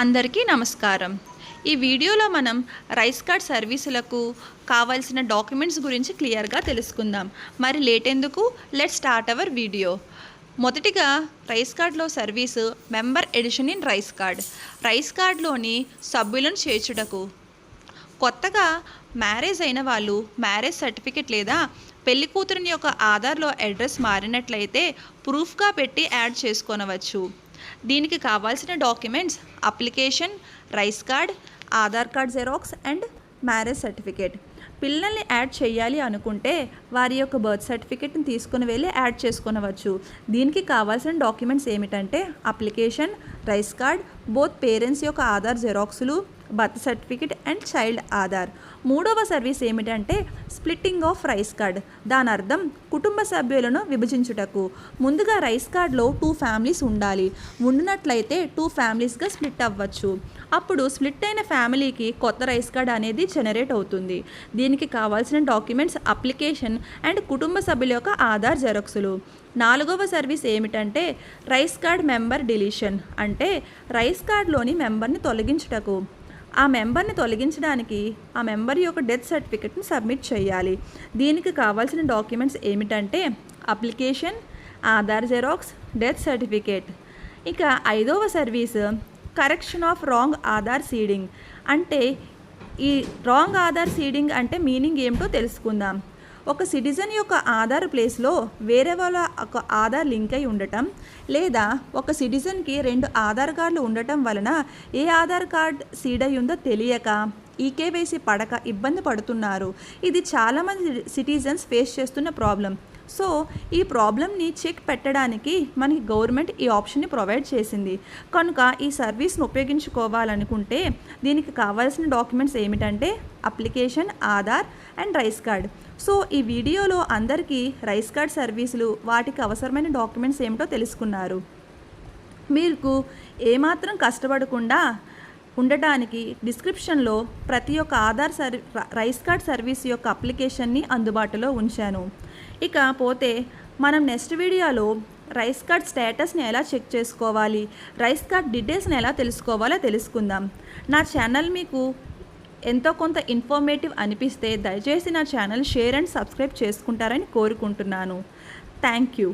అందరికీ నమస్కారం. ఈ వీడియోలో మనం రైస్ కార్డ్ సర్వీసులకు కావాల్సిన డాక్యుమెంట్స్ గురించి క్లియర్గా తెలుసుకుందాం. మరి లేట్ ఎందుకు? లెట్ స్టార్ట్ అవర్ వీడియో మొదటిగా రైస్ కార్డ్లో service member addition in rice card. Rice కార్డ్లోని సభ్యులను చేర్చుటకు. కొత్తగా మ్యారేజ్ అయిన వాళ్ళు మ్యారేజ్ సర్టిఫికెట్ లేదా పెళ్ళి కూతురిని యొక్క ఆధార్లో అడ్రస్ మారినట్లయితే ప్రూఫ్గా పెట్టి యాడ్ చేసుకోనవచ్చు. దీనికి కావాల్సిన documents application rice card Aadhaar card xerox and marriage certificate పిల్లల్ని యాడ్ చేయాలి అనుకుంటే వారి యొక్క బర్త్ సర్టిఫికేట్ని తీసుకుని వెళ్ళి యాడ్ చేసుకునవచ్చు. దీనికి కావాల్సిన డాక్యుమెంట్స్ ఏమిటంటే application rice card both parents యొక్క Aadhaar జెరాక్సులు birth certificate and child Aadhaar. మూడవ సర్వీస్ ఏమిటంటే స్ప్లిట్టింగ్ ఆఫ్ రైస్ కార్డ్. దాని అర్థం కుటుంబ సభ్యులను విభజించుటకు. ముందుగా రైస్ కార్డ్లో టూ ఫ్యామిలీస్ ఉండాలి. ఉండినట్లయితే టూ ఫ్యామిలీస్గా స్ప్లిట్ అవ్వచ్చు. అప్పుడు స్ప్లిట్ అయిన ఫ్యామిలీకి కొత్త రైస్ కార్డ్ అనేది జనరేట్ అవుతుంది. దీనికి కావాల్సిన డాక్యుమెంట్స్ అప్లికేషన్ అండ్ కుటుంబ సభ్యుల యొక్క ఆధార్ జెరాక్సులు. నాలుగవ సర్వీస్ ఏమిటంటే రైస్ కార్డ్ మెంబర్ డిలీషన్. అంటే రైస్ కార్డ్లోని మెంబర్ని తొలగించుటకు. ఆ మెంబర్ని తొలగించడానికి ఆ మెంబర్ యొక్క డెత్ సర్టిఫికెట్ని సబ్మిట్ చేయాలి. దీనికి కావాల్సిన డాక్యుమెంట్స్ ఏమిటంటే application Aadhaar xerox death certificate. ఇక ఐదవ service correction of wrong Aadhaar seeding. అంటే ఈ రాంగ్ ఆధార్ సీడింగ్ అంటే మీనింగ్ ఏమిటో తెలుసుకుందాం. ఒక సిటిజన్ యొక్క ఆధార్ ప్లేస్లో వేరే వాళ్ళ ఒక ఆధార్ లింక్ అయి ఉండటం లేదా ఒక సిటిజన్కి రెండు ఆధార్ కార్డులు ఉండటం వలన ఏ ఆధార్ కార్డ్ సీడ్ అయి ఉందో తెలియక ఈకేవైసీ పడక ఇబ్బంది పడుతున్నారు. ఇది చాలామంది సిటిజన్స్ ఫేస్ చేస్తున్న ప్రాబ్లం. సో ఈ ప్రాబ్లమ్ని చెక్ పెట్టడానికి మనకి గవర్నమెంట్ ఈ ఆప్షన్ని ప్రొవైడ్ చేసింది. కనుక ఈ సర్వీస్ను ఉపయోగించుకోవాలనుకుంటే దీనికి కావాల్సిన డాక్యుమెంట్స్ ఏమిటంటే application Aadhaar and rice card. So ఈ వీడియోలో అందరికీ రైస్ కార్డ్ సర్వీసులు వాటికి అవసరమైన డాక్యుమెంట్స్ ఏమిటో తెలుసుకున్నారు. మీకు ఏమాత్రం కష్టపడకుండా ఉండటానికి డిస్క్రిప్షన్లో ప్రతి ఒక్క ఆధార్ సర్వీ రైస్ కార్డ్ సర్వీస్ యొక్క అప్లికేషన్ని అందుబాటులో ఉంచాను. ఇక పోతే మనం నెక్స్ట్ వీడియోలో రైస్ కార్డ్ స్టేటస్ని ఎలా చెక్ చేసుకోవాలి రైస్ కార్డ్ డీటెయిల్స్ని ఎలా తెలుసుకోవాలో తెలుసుకుందాం. నా ఛానల్ మీకు ఎంతో కొంత ఇన్ఫర్మేటివ్ అనిపిస్తే దయచేసి నా ఛానల్ షేర్ అండ్ సబ్స్క్రైబ్ చేసుకుంటారని కోరుకుంటున్నాను. Thank you